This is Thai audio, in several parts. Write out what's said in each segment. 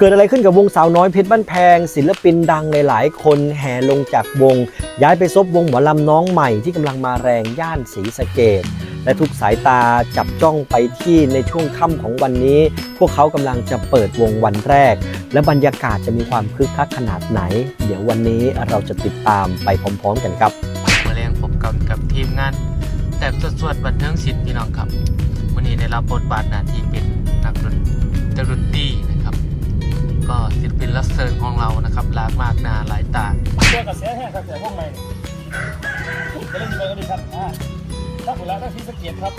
เกิดอะไรขึ้นกับวงสาวน้อยเพชรบ้านแพง ศิลปินดังหลายๆ คนแห่ลงจากวง ย้ายไปซบวงหมอลำน้องใหม่ที่กำลังมาแรงย่านศรีสะเกดและทุกสายตาจับจ้องไปที่ในช่วงค่ำของวันนี้ พวกเขากำลังจะเปิดวงวันแรก และบรรยากาศจะมีความคึกคักขนาดไหน เดี๋ยววันนี้เราจะติดตามไปพร้อมๆกันครับมาแรงพบกับกับทีมงาน แต่สวดบันเทิงศิลป์พี่น้องครับวันนี้ได้รับบทบาทหน้าที่เป็นนักดนตรีนะ ก็ศิลปินรับเชิญของเรานะครับหลากมากหน้าหลายตาเจอกับเสียแห้งครับเสียพวกใหม่จะเล่นดีไปก็ดีครับอ่าถ้าผลละถ้าซีสะเกียครับ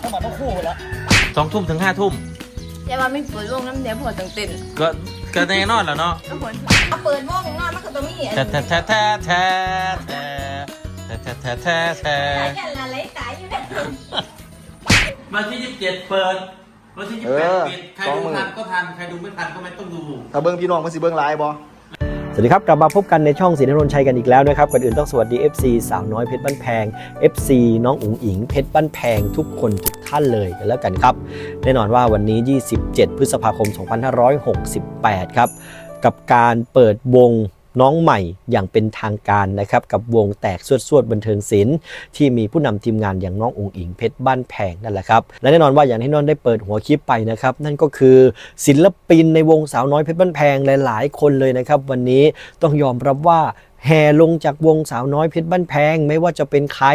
ถ้ามาต้องคู่ผลละสองทุ่มถึงห้าทุ่มแต่ว่าไม่เปิดวงน้ำเดียวพอจังเต้นก็ก็แน่นอนแล้วเนาะก็ผลเอาเปิดวงนอนมันก็ต้องมีอันแท้แท้แท้แท้แท้แท้แท้แท้แท้แท้หลายกันละหลายสายอยู่นะวันที่ยี่สิบเจ็ดเปิด วันที่ยี่สิบแปดปิดใครดูทันก็ทัน ใครดูไม่ทันก็ไม่ต้องดู ถ้าเบิ้งพี่น้องมันสิเบิ้งไลน์บ่สวัสดีครับ กลับมาพบกันในช่องสีนรนชัยกันอีกแล้วนะครับก่อนอื่นต้องสวัสดี FC สาวน้อยเพชรบ้านแพง FC น้องอุ๋งอิงเพชรบ้านแพงทุกคนทุกท่านเลยกันแล้วกันครับ แน่นอนว่าวันนี้ 27 พฤษภาคม 2568 ครับ กับการเปิดวง น้องใหม่อย่างเป็นทางการนะครับกับวงแตกสวดสวดบันเทิงศิลป์ที่มีผู้นำทีมงานอย่างน้ององค์อิงเพชรบ้านแพงนั่นแหละครับและแน่นอนว่าอย่างที่นนท์ได้เปิดหัวคลิปไปนะครับ นั่นก็คือศิลปินในวงสาวน้อยเพชรบ้านแพงหลาย ๆ คนเลยนะครับ วันนี้ต้องยอมรับว่า แห่ลงจากวงสาวน้อยเพชรบ้านแพง ไม่ว่าจะเป็นใคร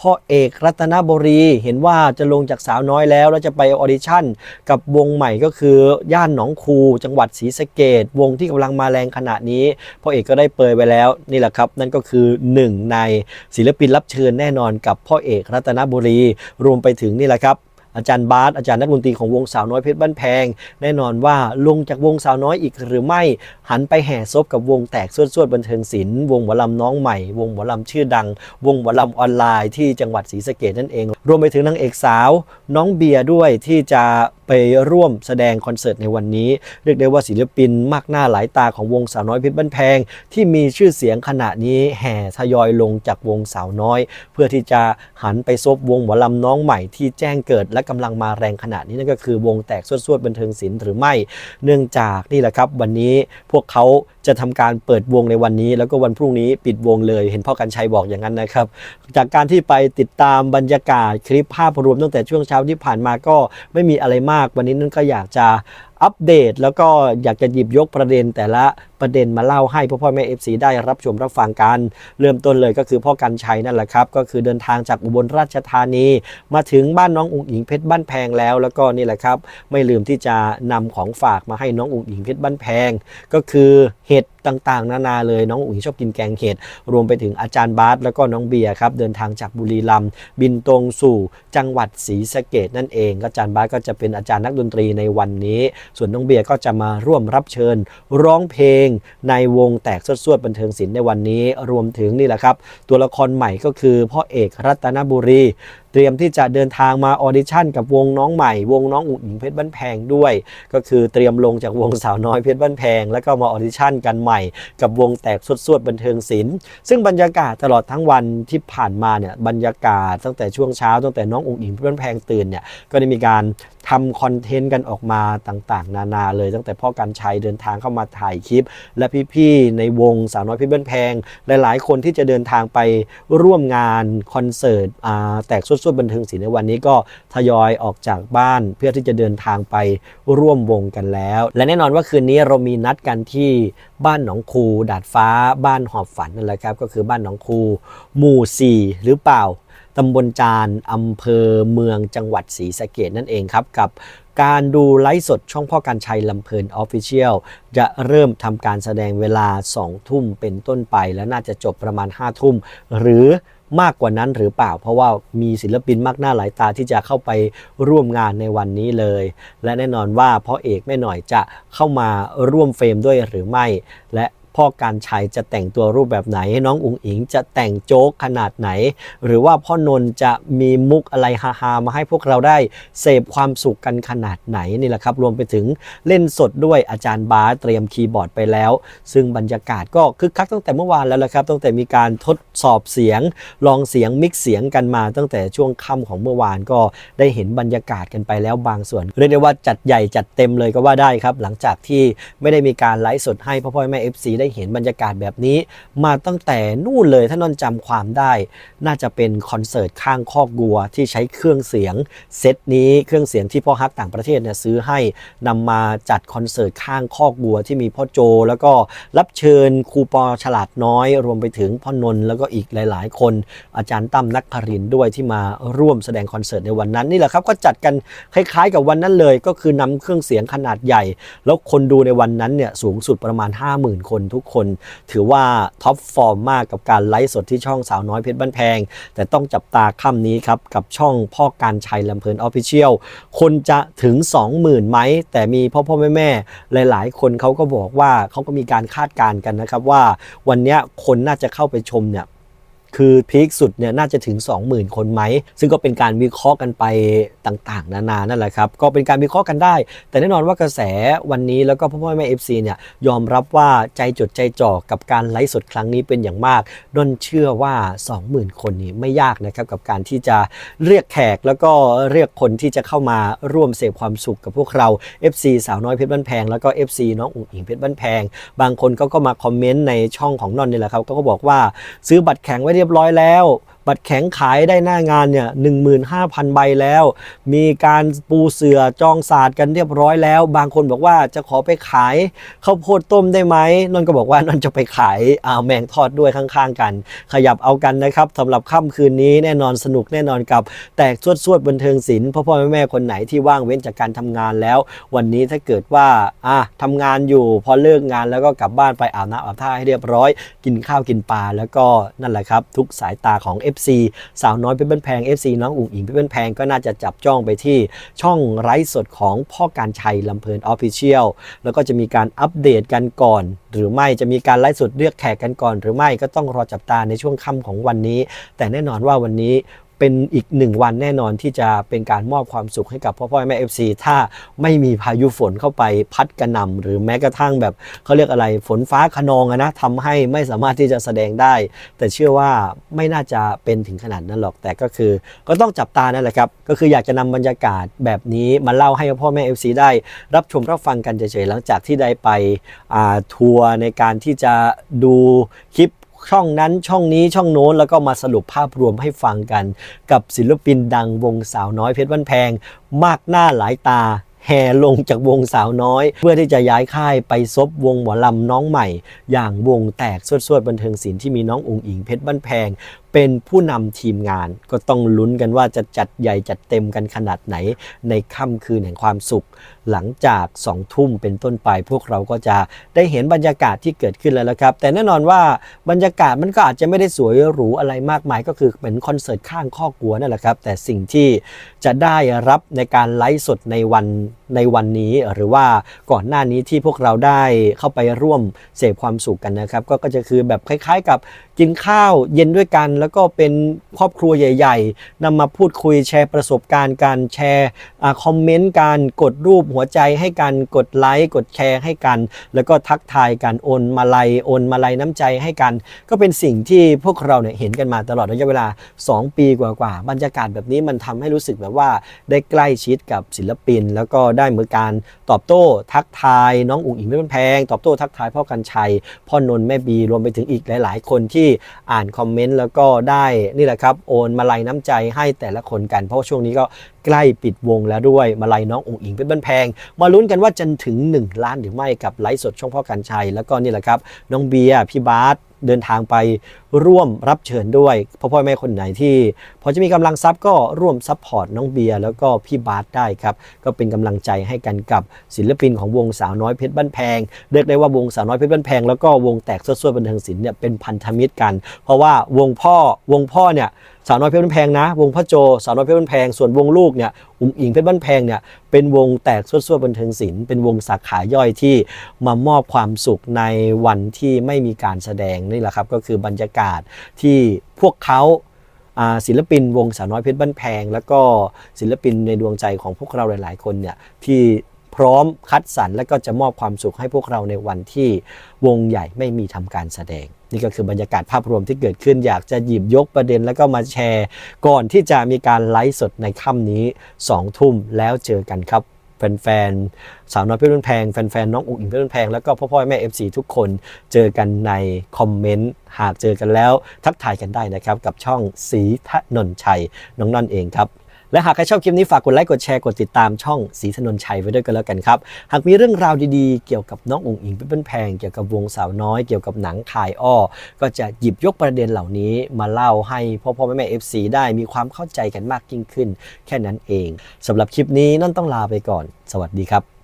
พ่อเอกรัตนบุรี เห็นว่าจะลงจากสาวน้อยแล้ว แล้วจะไปออดิชั่น กับวงใหม่ก็คือย่านหนองคู จังหวัดศรีสะเกดวงที่กำลังมาแรงขณะนี้พ่อเอกก็ได้เปรยไปแล้วนี่แหละครับ นั่นก็คือหนึ่งในศิลปินรับเชิญแน่นอนกับพ่อเอกรัตนบุรี รวมไปถึงนี่แหละครับ อาจารย์บาสอาจารย์นักดนตรีของวงสาวน้อยเพชรบ้านแพง แน่นอนว่าลงจากวงสาวน้อยอีกหรือไม่หันไปแห่ซบกับวงแตกสวดสวดบันเทิงศิลป์วงหมอลำน้องใหม่ วงหมอลำชื่อดัง วงหมอลำออนไลน์ที่จังหวัดศรีสะเกดนั่นเอง รวมไปถึงนางเอกสาว น้องเบียร์ด้วยที่จะไปร่วมแสดงคอนเสิร์ตในวันนี้ เรียกได้ว่าศิลปินมากหน้าหลายตาของวงสาวน้อยเพชรบ้านแพง ที่มีชื่อเสียงขณะนี้แห่ทยอยลงจากวงสาวน้อย เพื่อที่จะหันไปซบวงหมอลำน้องใหม่ที่แจ้งเกิดและกำลังมาแรงขณะนี้นั่นก็คือวงแตกสวดสวดบันเทิงศิลป์หรือไม่ เนื่องจากนี่แหละครับ วันนี้พวกเขาจะทำการเปิดวงในวันนี้ แล้วก็วันพรุ่งนี้ปิดวงเลยเห็นพ่อกันชัยบอกอย่างนั้นนะครับ จากการที่ไปติดตามบรรยากาศคลิปภาพรวมตั้งแต่ช่วงเช้าที่ผ่านมาก็ไม่มีอะไรมาก วันนี้นั่นก็อยากจะอัปเดต แล้วก็อยากจะหยิบยกประเด็นแต่ละ ประเด็นมาเล่าให้พ่อพ่อแม่เอฟซีได้รับชมรับฟังกัน เริ่มต้นเลยก็คือพ่อกันชัยนั่นแหละครับ ก็คือเดินทางจากอุบลราชธานี มาถึงบ้านน้องอุ๋งอิงเพชรบ้านแพงแล้ว แล้วก็นี่แหละครับ ไม่ลืมที่จะนำของฝากมาให้น้องอุ๋งอิงเพชรบ้านแพง ก็คือเห็ดต่างๆ นานาเลยน้องอุ๋งอิงชอบกินแกงเห็ดรวมไปถึงอาจารย์บาสแล้วก็น้องเบียร์ครับเดินทางจากบุรีรัมย์บินตรงสู่จังหวัดศรีสะเกดนั่นเองอาจารย์บาสก็จะเป็นอาจารย์นักดนตรีในวันนี้ ส่วนน้องเบียร์ก็จะมาร่วมรับเชิญ ร้องเพลงในวงแตกสวดๆบันเทิงศิลป์ในวันนี้รวมถึงนี่แหละครับ ตัวละครใหม่ก็คือพ่อเอกรัตนบุรี เตรียมที่จะเดินทางมาออดิชั่นกับวงน้องใหม่ วงน้องอุ๋งอิงเพชรบ้านแพงด้วย ก็คือเตรียมลงจากวงสาวน้อยเพชรบ้านแพง แล้วก็มาออดิชั่นกันใหม่ กับวงแตกสวดๆบันเทิงศิลป์ซึ่งบรรยากาศตลอดทั้งวันที่ผ่านมาเนี่ยบรรยากาศตั้งแต่ช่วงเช้าตั้งแต่น้องอุ๋งอิงเพชรบ้านแพงตื่นเนี่ยก็ได้มีการทำคอนเทนต์กันออกมาต่างๆ นานาเลยตั้งแต่พ่อกันชัยเดินทางเข้ามาถ่ายคลิปและพี่ๆในวงสาวน้อยเพชรบ้านแพง หลายๆ คนที่จะเดินทางไปร่วมงานคอนเสิร์ตแตกสวดๆบันเทิงศิลป์ในวันนี้ก็ทยอยออกจากบ้านเพื่อที่จะเดินทางไปร่วมวงกันแล้ว และแน่นอนว่าคืนนี้เรามีนัดกันที่บ้านหนองคูดาดฟ้า บ้านหอบฝันนั่นแหละครับก็คือบ้านหนองคูหมู่ 4 หรือเปล่าตำบลจานอำเภอเมืองจังหวัดศรีสะเกดนั่นเองครับกับ การดูไลฟ์สดช่องพ่อการชัยลำเพลินออฟฟิเชียลจะเริ่มทำการแสดงเวลา 2 ทุ่มเป็นต้นไป และน่าจะจบประมาณ 5 ทุ่ม หรือมากกว่านั้นหรือเปล่า เพราะว่ามีศิลปินมากหน้าหลายตาที่จะเข้าไปร่วมงานในวันนี้เลย และแน่นอนว่าพ่อเอกแม่หน่อยจะเข้ามาร่วมเฟรมด้วยหรือไม่ และ พ่อการชัยจะแต่งตัวรูปแบบไหน น้องอุ๋งอิงจะแต่งโจ๊กขนาดไหน หรือว่าพ่อนนจะมีมุกอะไรฮาๆมาให้พวกเราได้เสพความสุขกันขนาดไหนนี่แหละครับ รวมไปถึงเล่นสดด้วยอาจารย์บาสเตรียมคีย์บอร์ดไปแล้ว ซึ่งบรรยากาศก็คึกคักตั้งแต่เมื่อวานแล้วละครับ ตั้งแต่มีการทดสอบเสียง ลองเสียงมิกซ์เสียงกันมา ตั้งแต่ช่วงค่ำของเมื่อวานก็ได้เห็นบรรยากาศกันไปแล้วบางส่วนเรียกได้ว่าจัดใหญ่จัดเต็มเลยก็ว่าได้ครับ หลังจากที่ไม่ได้มีการไลฟ์สดให้พ่อพ่อแม่ FC ได้เห็นบรรยากาศแบบนี้ มาตั้งแต่นู่นเลยถ้านนท์จำความได้ น่าจะเป็นคอนเสิร์ตข้างคอกวัวที่ใช้เครื่องเสียงเซตนี้เครื่องเสียงที่พ่อฮักต่างประเทศเนี่ยซื้อให้นำมาจัดคอนเสิร์ตข้างคอกวัวที่มีพ่อโจ แล้วก็รับเชิญครูปอฉลาดน้อย รวมไปถึงพ่อนนแล้วก็อีกหลาย ๆ คน อาจารย์ตั้มนักครินด้วยที่มาร่วมแสดงคอนเสิร์ตในวันนั้นนี่แหละครับก็จัดกันคล้าย ๆ กับวันนั้นเลย ก็คือนำเครื่องเสียงขนาดใหญ่ แล้วคนดูในวันนั้นเนี่ยสูงสุดประมาณ 50,000 คนทุกคน ถือว่าท็อปฟอร์มมากกับการไลฟ์สดที่ช่องสาวน้อยเพชรบ้านแพง แต่ต้องจับตาค่ำนี้ครับ กับช่องพ่อการชัยลำเพลินออฟฟิเชียลคนจะถึง 20,000ไหม แต่มีพ่อพ่อแม่แม่หลาย ๆ คนเขาก็บอกว่าเขาก็มีการคาดการณ์กันนะครับว่าวันนี้คนน่าจะเข้าไปชมเนี่ย คือพีคสุดเนี่ยน่าจะถึง 20,000 คนไหม ซึ่งก็เป็นการวิเคราะห์กันไปต่างๆ นานานั่นแหละครับ ก็เป็นการวิเคราะห์กันได้ แต่แน่นอนว่ากระแสวันนี้แล้วก็พ่อพ่อแม่เอฟซีเนี่ยยอมรับว่าใจจดใจจ่อกับการไลฟ์สดครั้งนี้เป็นอย่างมากดนเชื่อว่า 20,000 คนนี้ไม่ยากนะครับกับการที่จะเรียกแขกแล้วก็เรียกคนที่จะเข้ามาร่วมเสพความสุขกับพวกเรา FC สาวน้อยเพชรบ้านแพงแล้วก็ FC น้องอุ๋งอิงเพชรบ้านแพง บางคนก็ก็มาคอมเมนต์ในช่องของนนนี่แหละครับก็ก็บอกว่าซื้อบัตรแข็งไว้เรียบร้อยแล้ว บัตรแข็งขายได้หน้างานเนี่ย15,000 ใบแล้ว มีการปูเสือจองศาสตร์กันเรียบร้อยแล้ว บางคนบอกว่าจะขอไปขายข้าวโพดต้มได้ไหมนนก็บอกว่านนจะไปขายอ่าแมงทอดด้วยข้างๆกัน ขยับเอากันนะครับสำหรับค่ำคืนนี้แน่นอนสนุกแน่นอนกับ แตกสวดสวดๆบันเทิงศิลป์พ่อพ่อแม่แม่คนไหนที่ว่างเว้นจากการทำงานแล้ว วันนี้ถ้าเกิดว่าอะทำงานอยู่พอเลิกงานแล้วก็กลับบ้านไปอาบน้ำอาบท่าให้เรียบร้อย กินข้าวกินปลาแล้วก็นั่นแหละครับ ทุกสายตาของ FC สาวน้อยเป็นบ้นแพง FC น้องอุ๋งอิงเป็นบ้นแพงก็น่าจะจับจ้องไปที่ช่องไร้สดของพ่อการชัยลำเพลินออฟฟิเชียลแล้วก็จะมีการอัปเดตกันก่อน หรือไม่จะมีการไลฟ์สดเรียกแขกกันก่อน หรือไม่ก็ต้องรอจับตาในช่วงค่ำของวันนี้ แต่แน่นอนว่าวันนี้ เป็นอีกหนึ่งวันแน่นอนที่จะเป็นการมอบความสุขให้กับพ่อพ่อแม่เอฟซีถ้าไม่มีพายุฝนเข้าไปพัดกระหน่ำหรือแม้กระทั่งแบบเขาเรียกอะไรฝนฟ้าขนองนะทำให้ไม่สามารถที่จะแสดงได้ แต่เชื่อว่าไม่น่าจะเป็นถึงขนาดนั้นหรอกแต่ก็คือ ก็ต้องจับตานั่นแหละครับ ก็คืออยากจะนำบรรยากาศแบบนี้มาเล่าให้พ่อแม่ FC ได้ รับชมรับฟังกันเฉยๆหลังจากที่ได้ไปอ่าทัวร์ในการที่จะดูคลิป ช่องนั้นช่องนี้ช่องโน้นแล้วก็มาสรุปภาพรวมให้ฟังกัน กับศิลปินดังวงสาวน้อยเพชรบ้านแพง มากหน้าหลายตาแห่ลงจากวงสาวน้อย เพื่อที่จะย้ายค่ายไปซบวงหมอลำน้องใหม่ อย่างวงแตกสวดสวดๆบันเทิงศิลป์ที่มีน้องอุ๋งอิงเพชรบ้านแพง เป็นผู้นำทีมงานก็ต้องลุ้นกันว่าจะจัดใหญ่จัดเต็มกันขนาดไหน ในค่ำคืนแห่งความสุข หลังจากสองทุ่มเป็นต้นไปพวกเราก็จะได้เห็นบรรยากาศที่เกิดขึ้นแล้วละครับ แต่แน่นอนว่าบรรยากาศมันก็อาจจะไม่ได้สวยหรูอะไรมากมายก็คือเป็นคอนเสิร์ตข้างข้อกลัวนั่นแหละครับ แต่สิ่งที่จะได้รับในการไลฟ์สดในวัน ในวันนี้หรือว่าก่อนหน้านี้ที่พวกเราได้เข้าไปร่วมเสพความสุขกันนะครับ ก็ก็จะคือแบบคล้ายๆ กับกินข้าวเย็นด้วยกัน แล้วก็เป็นครอบครัวใหญ่ ๆนำมาพูดคุยแชร์ประสบการณ์การแชร์คอมเมนต์การกดรูปหัวใจให้กันกดไลค์กดแชร์ให้กัน แล้วก็ทักทายกันโอนมาลัยโอนมาลัยน้ำใจให้กัน ก็เป็นสิ่งที่พวกเราเนี่ยเห็นกันมาตลอดระยะเวลา 2 ปีกว่าๆบรรยากาศแบบนี้มันทำให้รู้สึกแบบว่าได้ใกล้ชิดกับศิลปินแล้วก็ไได้เหมือนการตอบโต้ทักทายน้องอุ๋งอิงเพชรบ้านแพง ตอบโต้ทักทายพ่อกันชัย พ่อนนท์แม่บีรวมไปถึงอีกหลาย ๆ คนที่อ่านคอมเมนต์แล้วก็ได้นี่แหละครับโอนมาลัยน้ำใจให้แต่ละคนกัน เพราะช่วงนี้ก็ใกล้ปิดวงแล้วด้วย มาลัยน้องอุ๋งอิงเพชรบ้านแพง มาลุ้นกันว่าจะถึง 1 ล้านหรือไม่กับไลฟ์สดช่องพ่อกันชัย แล้วก็นี่แหละครับ น้องเบียร์พี่บาสเดินทางไปร่วมรับเชิญด้วยพ่อพ่อแม่คนไหนที่ พอจะมีกำลังทรัพย์ก็ร่วมซัพพอร์ตน้องเบียร์แล้วก็พี่บาสได้ครับ ก็เป็นกำลังใจให้กันกับศิลปินของวงสาวน้อยเพชรบ้านแพง เรียกได้ว่าวงสาวน้อยเพชรบ้านแพงแล้วก็วงแตกสวดๆบันเทิงศิลป์เนี่ยเป็นพันธมิตรกัน เพราะว่าวงพ่อวงพ่อเนี่ยสาวน้อยเพชรบ้านแพงนะ วงพ่อโจสาวน้อยเพชรบ้านแพงส่วนวงลูกเนี่ยอุ๋งอิงเพชรบ้านแพงเนี่ยเป็นวงแตกสวดๆบันเทิงศิลป์เป็นวงสาขาย่อยที่มามอบความสุขในวันที่ไม่มีการแสดงนี่แหละครับก็คือบรรยากาศที่พวกเขาอ่าศิลปินวงสาวน้อยเพชรบ้านแพง แล้วก็ศิลปินในดวงใจของพวกเราหลาย ๆ คนเนี่ยที่ พร้อมคัดสรรและก็จะมอบความสุขให้พวกเราในวันที่วงใหญ่ไม่มีทำการแสดง นี่ก็คือบรรยากาศภาพรวมที่เกิดขึ้น อยากจะหยิบยกประเด็นแล้วก็มาแชร์ ก่อนที่จะมีการไลฟ์สดในค่ำนี้2ทุ่มแล้วเจอกันครับแฟนๆสาวน้อยเพื่อนแพงแฟนๆน้องอุ๋งอิงเพื่อนแพงแล้วก็พ่อพ่อแม่ FC ทุกคนเจอกันในคอมเมนต์หากเจอกันแล้วทักทายกันได้นะครับ กับช่องสีทนนชัยน้องนั่นเองครับ และหากใครชอบคลิปนี้ฝากกดไลค์กดแชร์กดติดตามช่องสีสนนชัยไว้ด้วยกันแล้วกันครับ หากมีเรื่องราวดีๆ เกี่ยวกับน้องอุ๋งอิงเป็นแพงเกี่ยวกับวงสาวน้อยเกี่ยวกับหนังคายอ้อ ก็จะหยิบยกประเด็นเหล่านี้มาเล่าให้พ่อพ่อแม่แม่เอฟซีได้มีความเข้าใจกันมากยิ่งขึ้น แค่นั้นเองสำหรับคลิปนี้นั่นต้องลาไปก่อน สวัสดีครับ